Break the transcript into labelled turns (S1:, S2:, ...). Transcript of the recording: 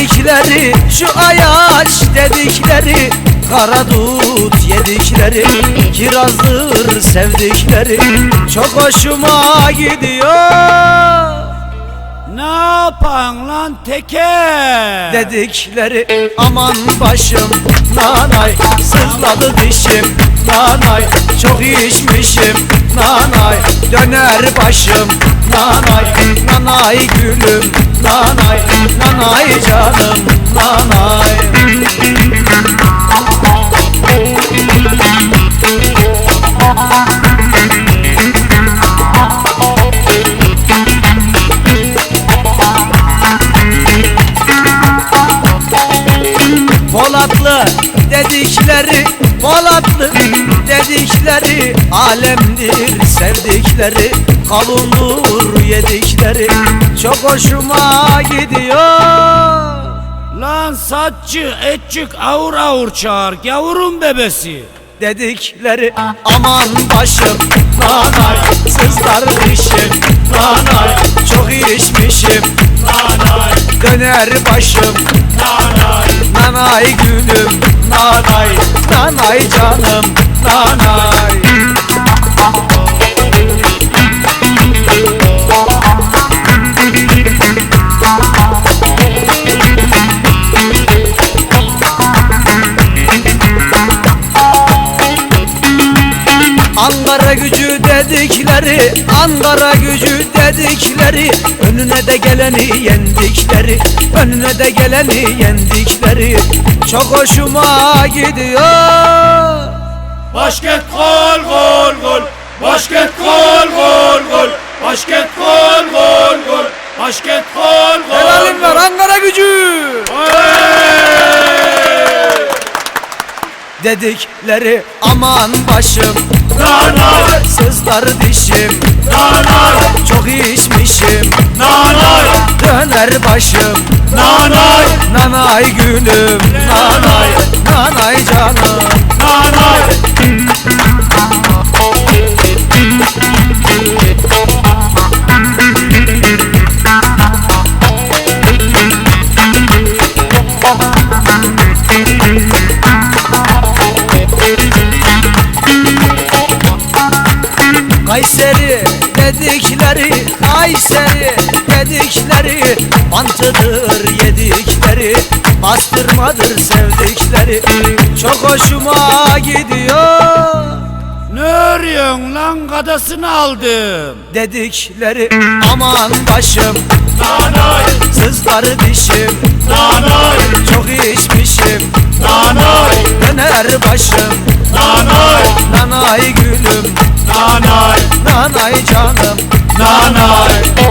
S1: dedikleri Şu ayaş dedikleri Kara dut yedikleri Kirazdır sevdikleri Çok hoşuma gidiyor.
S2: Ne yapan lan teke
S1: Dedikleri aman başım Nanay sızladı dişim Nanay çok içmişim. Nanay döner başım. Nanay nanay gülüm. Nanay nanay canım. Nanay. Polatlı dedikleri Polatlı dedikleri Alemdir sevdikleri Kavundur yedikleri. Çok hoşuma gidiyor.
S2: Lan saççı etçik avur avur çağır gavurun bebesi.
S1: Dedikleri aman başım Nanay sızlar dişim Nanay çok içmişim Nanay döner başım. Nanay nanay gülüm Nanay nanay canım Nanay Ankara gücü dedikleri Ankara gücü dedikleri Önüne de geleni yendikleri Önüne de geleni yendikleri Çok hoşuma gidiyor
S2: Basket gol gol gol. Basket gol gol gol. Basket gol gol gol. Basket gol gol.
S1: Helalim var Ankara gücü Dedikleri aman başım
S2: Nanay
S1: Sızlar dişim
S2: nanay
S1: Çok içmişim.
S2: Nanay
S1: Döner başım.
S2: Nanay
S1: Nanay gülüm Kayseri dedikleri Kayseri dedikleri Mantıdır yedikleri Bastırmadır sevdikleri. Çok hoşuma gidiyor.
S2: Ne örüyorsun lan? Kadasını aldım.
S1: Dedikleri aman başım
S2: Nanay.
S1: Sızlar dişim
S2: nanay.
S1: Çok içmişim canım.
S2: Nanay eh.